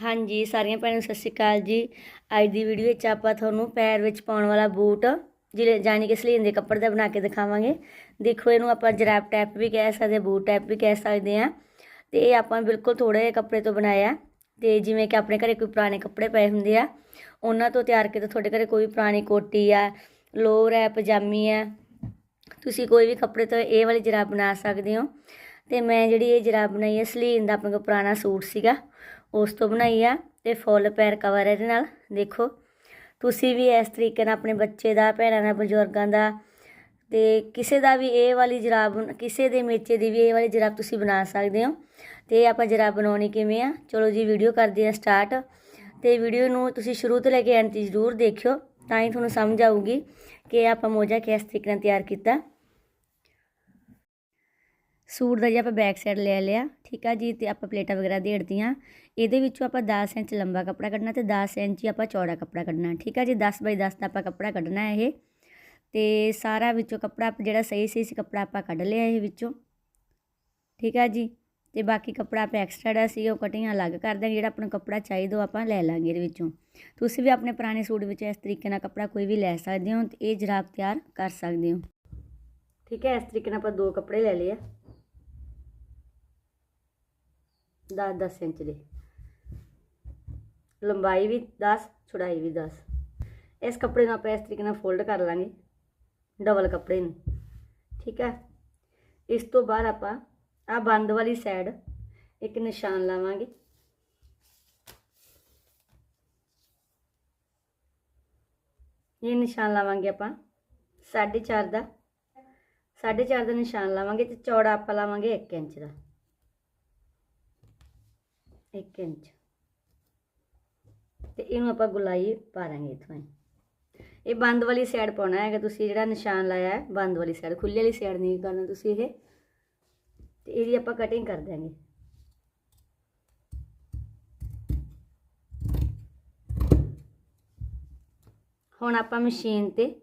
ਹਾਂਜੀ, ਸਾਰੀਆਂ ਭੈਣਾਂ ਨੂੰ ਸਤਿ ਸ਼੍ਰੀ ਅਕਾਲ ਜੀ। ਅੱਜ ਦੀ ਵੀਡੀਓ ਵਿੱਚ ਆਪਾਂ ਤੁਹਾਨੂੰ ਪੈਰ ਵਿੱਚ ਪਾਉਣ ਵਾਲਾ ਬੂਟ, ਜਿਹੜੇ ਜਾਨੀ ਕਿ ਸਲੀਨ ਦੇ ਕੱਪੜੇ ਦਾ ਬਣਾ ਕੇ ਦਿਖਾਵਾਂਗੇ। ਦੇਖੋ, ਇਹਨੂੰ ਆਪਾਂ ਜਰਾਬ ਟੈਪ ਵੀ ਕਹਿ ਸਕਦੇ ਬੂਟ ਟੈਪ ਵੀ ਕਹਿ ਸਕਦੇ ਹਾਂ। ਤੇ ਇਹ ਆਪਾਂ ਬਿਲਕੁਲ ਥੋੜੇ ਜਿਹੇ ਕੱਪੜੇ ਤੋਂ ਬਣਾਇਆ ਤੇ ਜਿਵੇਂ ਕਿ ਆਪਣੇ ਘਰੇ ਕੋਈ ਪੁਰਾਣੇ ਕੱਪੜੇ ਪਏ ਹੁੰਦੇ ਆ, ਉਹਨਾਂ ਤੋਂ ਤਿਆਰ ਕੀਤੇ ਤੁਹਾਡੇ ਘਰੇ ਕੋਈ ਪੁਰਾਣੀ ਕੋਟੀ ਆ, ਲੋਅਰ ਹੈ, ਪਜਾਮੀ ਹੈ, ਤੁਸੀਂ ਕੋਈ ਵੀ ਕੱਪੜੇ ਤੋਂ ਇਹ ਵਾਲੀ ਜਰਾਬ ਬਣਾ ਸਕਦੇ ਹੋ। ਤੇ ਮੈਂ ਜਿਹੜੀ ਇਹ ਜਰਾਬ ਬਣਾਈ ਹੈ, ਸਲੀਨ ਦਾ ਆਪਣੇ ਕੋਲ ਪੁਰਾਣਾ ਸੂਟ ਸੀਗਾ। ਉਸ ਤੋਂ ਬਣਾਈ ਆ ਤੇ ਫੁੱਲ ਪੈਰ ਕਵਰ ਇਹਦੇ ਨਾਲ, ਦੇਖੋ। ਤੁਸੀਂ ਵੀ ਇਸ ਤਰੀਕੇ ਨਾਲ ਆਪਣੇ ਬੱਚੇ ਦਾ, ਭੈਣਾਂ ਦਾ, ਬਜ਼ੁਰਗਾਂ ਦਾ ਤੇ ਕਿਸੇ ਦਾ ਵੀ ਇਹ ਵਾਲੀ ਜਰਾਬ, ਕਿਸੇ ਦੇ ਮੇਚੇ ਦੀ ਵੀ ਇਹ ਵਾਲੀ ਜਰਾਬ ਤੁਸੀਂ ਬਣਾ ਸਕਦੇ ਹੋ। ਤੇ ਆਪਾਂ ਜਰਾਬ ਬਣਾਉਣੀ ਕਿਵੇਂ ਆ, ਚਲੋ ਜੀ ਵੀਡੀਓ ਕਰਦੇ ਆ ਸਟਾਰਟ। ਤੇ ਵੀਡੀਓ ਨੂੰ ਤੁਸੀਂ ਸ਼ੁਰੂ ਤੋਂ ਲੈ ਕੇ ਐਂਡ ਤੱਕ ਜ਼ਰੂਰ ਦੇਖਿਓ, ਤਾਂ ਹੀ ਤੁਹਾਨੂੰ ਸਮਝ ਆਊਗੀ ਕਿ ਆਪਾਂ ਮੋਜਾ ਕਿਸ ਤਰੀਕੇ ਨਾਲ ਤਿਆਰ ਕੀਤਾ। ਸੂਟ ਦਾ ਜੀ ਆਪਾਂ ਬੈਕ ਸਾਈਡ ਲੈ ਲਿਆ, ਠੀਕ ਆ ਜੀ, ਤੇ ਆਪਾਂ ਪਲੇਟਾਂ ਵਗੈਰਾ ਦੇੜਤੀਆਂ ਇਹਦੇ ਵਿੱਚੋਂ ਆਪਾਂ 10 ਇੰਚ ਲੰਬਾ ਕੱਪੜਾ ਕੱਢਣਾ ਤੇ 10 ਇੰਚ ਹੀ ਆਪਾਂ ਚੌੜਾ ਕੱਪੜਾ ਕੱਢਣਾ, ਠੀਕ ਆ ਜੀ? 10 ਬਾਈ 10 ਦਾ ਆਪਾਂ ਕੱਪੜਾ ਕੱਢਣਾ ਹੈ ਇਹ। ਤੇ ਸਾਰਾ ਵਿੱਚੋਂ ਕੱਪੜਾ ਜਿਹੜਾ ਸਹੀ ਸਹੀ ਸੀ ਕੱਪੜਾ ਆਪਾਂ ਕੱਢ ਲਿਆ ਇਹ ਵਿੱਚੋਂ, ਠੀਕ ਆ ਜੀ? ਤੇ ਬਾਕੀ ਕੱਪੜਾ ਆਪਾਂ ਐਕਸਟਰਾ ਦਾ ਸੀ ਉਹ ਕਟਿੰਗ ਅਲੱਗ ਕਰ ਦਾਂਗੇ ਜਿਹੜਾ ਆਪਣਾ ਕੱਪੜਾ ਚਾਹੀਦਾ ਉਹ ਆਪਾਂ ਲੈ ਲਾਂਗੇ ਇਹਦੇ ਵਿੱਚੋਂ। ਤੁਸੀਂ ਵੀ ਆਪਣੇ ਪੁਰਾਣੇ ਸੂਟ ਵਿੱਚ ਇਸ ਤਰੀਕੇ ਨਾਲ ਕੱਪੜਾ ਕੋਈ ਵੀ ਲੈ ਸਕਦੇ ਹੋ ਤੇ ਇਹ ਜਰਾਬ ਤਿਆਰ ਕਰ ਸਕਦੇ ਹੋ। ਠੀਕ ਹੈ ਇਸ ਤਰੀਕੇ ਨਾਲ ਆਪਾਂ ਦੋ ਕੱਪੜੇ ਲੈ ਲਏ ਆ। 10 10 ਇੰਚ ਦੇ। ਲੰਬਾਈ ਵੀ 10 ਚੌੜਾਈ ਵੀ 10 ਇਸ ਕੱਪੜੇ ਨੂੰ ਆਪਾਂ ਇਸ ਤਰੀਕੇ ਨਾਲ ਫੋਲਡ ਕਰ ਲਾਂਗੇ ਡਬਲ ਕੱਪੜੇ ਨੂੰ। ਠੀਕ ਹੈ? ਇਸ ਤੋਂ ਬਾਅਦ ਆਪਾਂ ਆ ਬੰਦ ਵਾਲੀ ਸਾਈਡ ਇੱਕ ਨਿਸ਼ਾਨ ਲਾਵਾਂਗੇ। ਇਹ ਨਿਸ਼ਾਨ ਲਾਵਾਂਗੇ ਆਪਾਂ 4.5 ਦਾ। 4.5 ਦਾ ਨਿਸ਼ਾਨ ਲਾਵਾਂਗੇ ਤੇ ਚੌੜਾ ਆਪਾਂ ਲਾਵਾਂਗੇ 1 ਇੰਚ ਦਾ। 1 ਇੰਚ। ਤੇ ਇਹਨੂੰ ਆਪਾਂ ਗੁਲਾਈ ਪਾ ਦਾਂਗੇ ਇਥੋਂ ਹੀ। ਇਹ ਬੰਦ ਵਾਲੀ ਸਾਈਡ ਪਾਉਣਾ ਹੈਗਾ, ਤੁਸੀਂ ਜਿਹੜਾ ਨਿਸ਼ਾਨ ਲਾਇਆ ਹੈ, ਬੰਦ ਵਾਲੀ ਸਾਈਡ ਖੁੱਲੀ ਵਾਲੀ ਸਾਈਡ ਨਹੀਂ ਕਰਨਾ ਤੁਸੀਂ ਇਹ। ਤੇ ਇਹਦੀ ਆਪਾਂ ਕਟਿੰਗ ਕਰ ਦਾਂਗੇ ਹੁਣ ਆਪਾਂ ਮਸ਼ੀਨ ਤੇ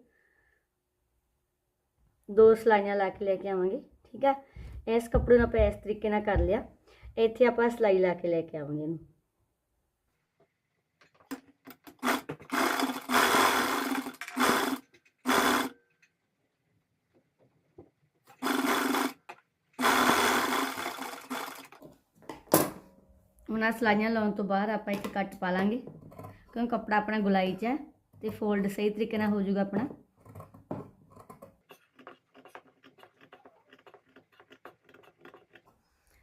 ਦੋ ਸਲਾਈਆਂ ਲਾ ਕੇ ਲੈ ਕੇ ਆਵਾਂਗੇ, ਠੀਕ ਹੈ? ਇਸ ਕੱਪੜੇ ਨੂੰ ਆਪਾਂ ਇਸ ਤਰੀਕੇ ਨਾਲ ਕਰ ਲਿਆ। ਇੱਥੇ ਆਪਾਂ ਸਲਾਈ ਲਾ ਕੇ ਲੈ ਕੇ ਆਵਾਂਗੇ ਇਹਨੂੰ। ਹੁਣ ਆਹ ਸਲਾਈਆਂ ਲਾਉਣ ਤੋਂ ਬਾਅਦ ਆਪਾਂ ਇੱਕ ਕੱਟ ਪਾ ਲਾਂਗੇ, ਕਿਉਂਕਿ ਕੱਪੜਾ ਆਪਣਾ ਗੁਲਾਈ 'ਚ ਹੈ ਤੇ ਫੋਲਡ ਸਹੀ ਤਰੀਕੇ ਨਾਲ ਹੋ ਜਾਊਗਾ ਆਪਣਾ।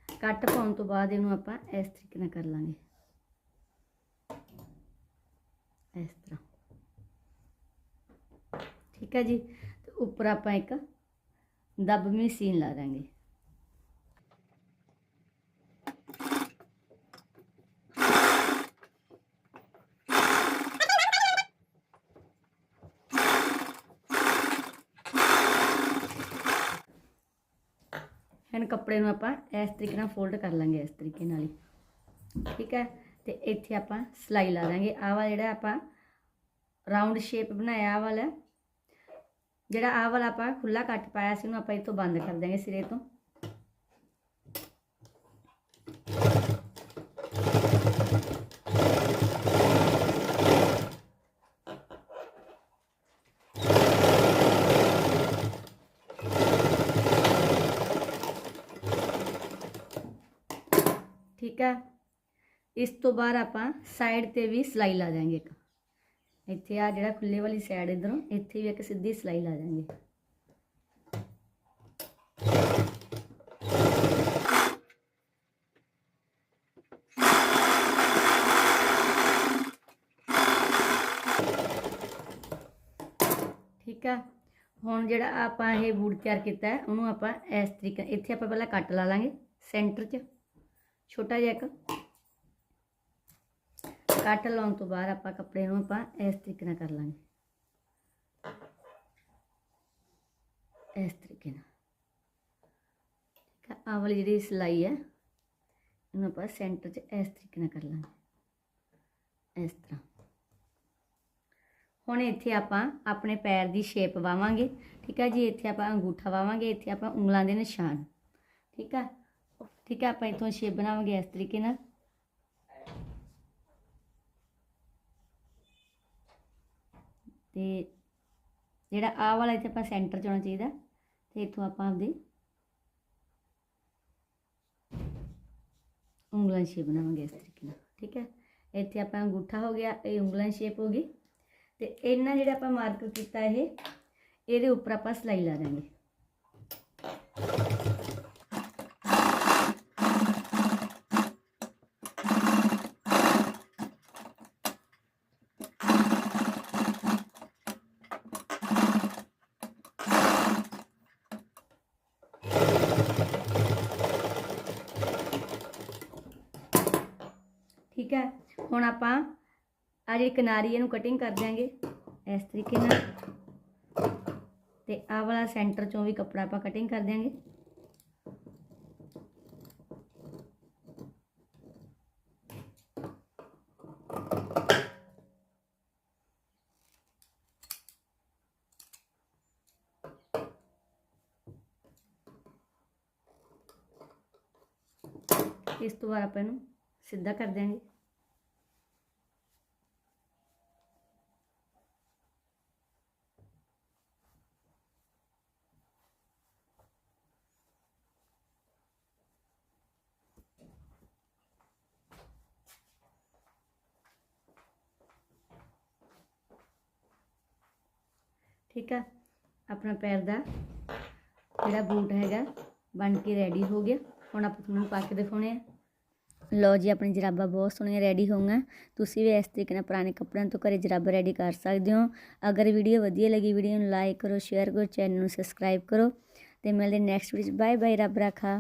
ਕੱਟ ਪਾਉਣ ਤੋਂ ਬਾਅਦ ਇਹਨੂੰ ਆਪਾਂ ਇਸ ਤਰੀਕੇ ਨਾਲ ਕਰ ਲਾਂਗੇ। ਇਸ ਤਰ੍ਹਾਂ। ਠੀਕ ਹੈ ਜੀ? ਤੇ ਉੱਪਰ ਆਪਾਂ ਇੱਕ ਦਬਵੀਂ ਸੀਨ ਲਾ ਦਾਂਗੇ ਹੁਣ ਕੱਪੜੇ ਨੂੰ ਆਪਾਂ ਇਸ ਤਰੀਕੇ ਨਾਲ ਫੋਲਡ ਕਰ ਲਾਂਗੇ ਇਸ ਤਰੀਕੇ ਨਾਲ ਹੀ। ਠੀਕ ਹੈ? ਤੇ ਇੱਥੇ ਆਪਾਂ ਸਲਾਈ ਲਾ ਦਾਂਗੇ। ਆਹ ਵਾਲਾ ਜਿਹੜਾ ਆਪਾਂ ਰਾਉਂਡ ਸ਼ੇਪ ਬਣਾਇਆ, ਆਹ ਵਾਲਾ। ਜਿਹੜਾ ਆਹ ਵਾਲਾ ਆਪਾਂ ਖੁੱਲਾ ਕੱਟ ਪਾਇਆ ਸੀ, ਉਹਨੂੰ ਆਪਾਂ ਇਤੋਂ ਬੰਦ ਕਰ ਦਾਂਗੇ ਸਿਰੇ ਤੋਂ। ਠੀਕ ਹੈ? ਇਸ ਤੋਂ ਬਾਅਦ ਆਪਾਂ ਸਾਈਡ ਤੇ ਵੀ ਸਲਾਈ ਲਾ ਦਾਂਗੇ ਇੱਕ। ਇੱਥੇ ਆ ਜਿਹੜਾ ਖੁੱਲੇ ਵਾਲੀ ਸਾਈਡ ਇਧਰੋਂ, ਇੱਥੇ ਵੀ ਇੱਕ ਸਿੱਧੀ ਸਲਾਈ ਲਾ ਦਾਂਗੇ ਠੀਕ ਆ ਹੁਣ ਜਿਹੜਾ ਆਪਾਂ ਇਹ ਬੂਟ ਤਿਆਰ ਕੀਤਾ ਉਹਨੂੰ ਆਪਾਂ ਇਸ ਤਰੀਕੇ ਇੱਥੇ ਆਪਾਂ ਪਹਿਲਾਂ ਕੱਟ ਲਾ ਲਾਂਗੇ, ਸੈਂਟਰ 'ਚ। ਛੋਟਾ ਜਿਹਾ ਇੱਕ। ਕੱਟ ਲਾਉਣ ਤੋਂ ਬਾਅਦ ਆਪਾਂ ਕੱਪੜੇ ਨੂੰ ਆਪਾਂ ਇਸ ਤਰੀਕੇ ਨਾਲ ਕਰ ਲਾਂਗੇ। ਇਸ ਤਰੀਕੇ ਨਾਲ। ਠੀਕ ਆ ਵਾਲੀ ਜਿਹੜੀ ਸਿਲਾਈ ਹੈ, ਇਹਨੂੰ ਆਪਾਂ ਸੈਂਟਰ 'ਚ ਇਸ ਤਰੀਕੇ ਨਾਲ ਕਰ ਲਾਂਗੇ। ਇਸ ਤਰ੍ਹਾਂ। ਹੁਣ ਇੱਥੇ ਆਪਾਂ ਆਪਣੇ ਪੈਰ ਦੀ ਸ਼ੇਪ ਵਾਵਾਂਗੇ। ਠੀਕ ਆ ਜੀ, ਇੱਥੇ ਆਪਾਂ ਅੰਗੂਠਾ ਵਾਵਾਂਗੇ, ਇੱਥੇ ਆਪਾਂ ਉਂਗਲਾਂ ਦੇ ਨਿਸ਼ਾਨ। ਠੀਕ ਆ ਠੀਕ ਹੈ, ਆਪਾਂ ਇਥੋਂ ਸ਼ੇਪ ਬਣਾਵਾਂਗੇ ਇਸ ਤਰੀਕੇ ਨਾਲ। ਤੇ ਜਿਹੜਾ ਆ ਵਾਲਾ ਇੱਥੇ ਆਪਾਂ ਸੈਂਟਰ ਚ ਹੋਣਾ ਚਾਹੀਦਾ, ਤੇ ਇਥੋਂ ਆਪਾਂ ਆਪਦੀ ਉਂਗਲਾਂ ਸ਼ੇਪ ਬਣਾਵਾਂਗੇ ਇਸ ਤਰੀਕੇ ਨਾਲ, ਠੀਕ ਹੈ। ਇੱਥੇ ਆਪਾਂ ਅੰਗੂਠਾ ਹੋ ਗਿਆ, ਇਹ ਉਂਗਲਾਂ ਸ਼ੇਪ ਹੋ ਗਈ। ਤੇ ਇਹਨਾਂ ਜਿਹੜਾ ਆਪਾਂ ਮਾਰਕ ਕੀਤਾ ਇਹ, ਇਹਦੇ ਉੱਪਰ ਆਪਾਂ ਸਲਾਈ ਲਾ ਦਾਂਗੇ। ਠੀਕ ਹੈ? ਹੁਣ ਆਪਾਂ ਆ ਜਿਹੜੀ ਕਿਨਾਰੀ ਇਹਨੂੰ ਕਟਿੰਗ ਕਰ ਦਿਆਂਗੇ। ਇਸ ਤਰੀਕੇ ਨਾਲ। ਤੇ ਆਹ ਵਾਲਾ ਸੈਂਟਰ ਚੋਂ ਵੀ ਕੱਪੜਾ ਆਪਾਂ ਕਟਿੰਗ ਕਰ ਦਿਆਂਗੇ। ਇਸ ਤੋਂ ਬਾਅਦ ਆਪਾਂ ਇਹਨੂੰ ਸਿੱਧਾ ਕਰ ਦਿਆਂਗੇ। ਠੀਕ ਆ? ਆਪਣਾ ਪੈਰ ਦਾ ਜਿਹੜਾ ਬੂਟ ਹੈਗਾ ਬਣ ਕੇ ਰੈਡੀ ਹੋ ਗਿਆ। ਹੁਣ ਆਪਾਂ ਤੁਹਾਨੂੰ ਪਾ ਕੇ ਦਿਖਾਉਣੇ ਆ। ਲਓ ਜੀ, ਆਪਣੀ ਜਰਾਬਾਂ ਬਹੁਤ ਸੋਹਣੀਆਂ ਰੈਡੀ ਹੋਈਆਂ। ਤੁਸੀਂ ਵੀ ਇਸ ਤਰੀਕੇ ਨਾਲ ਪੁਰਾਣੇ ਕੱਪੜਿਆਂ ਤੋਂ ਘਰੇ ਜਰਾਬਾਂ ਰੈਡੀ ਕਰ ਸਕਦੇ ਹੋ। ਅਗਰ ਵੀਡੀਓ ਵਧੀਆ ਲੱਗੀ ਵੀਡੀਓ ਨੂੰ ਲਾਈਕ ਕਰੋ ਸ਼ੇਅਰ ਕਰੋ ਚੈਨਲ ਨੂੰ ਸਬਸਕ੍ਰਾਈਬ ਕਰੋ। ਤੇ ਮਿਲਦੇ ਨੈਕਸਟ ਵੀਡੀਓ ਬਾਏ ਬਾਏ ਰੱਬ ਰਾਖਾ।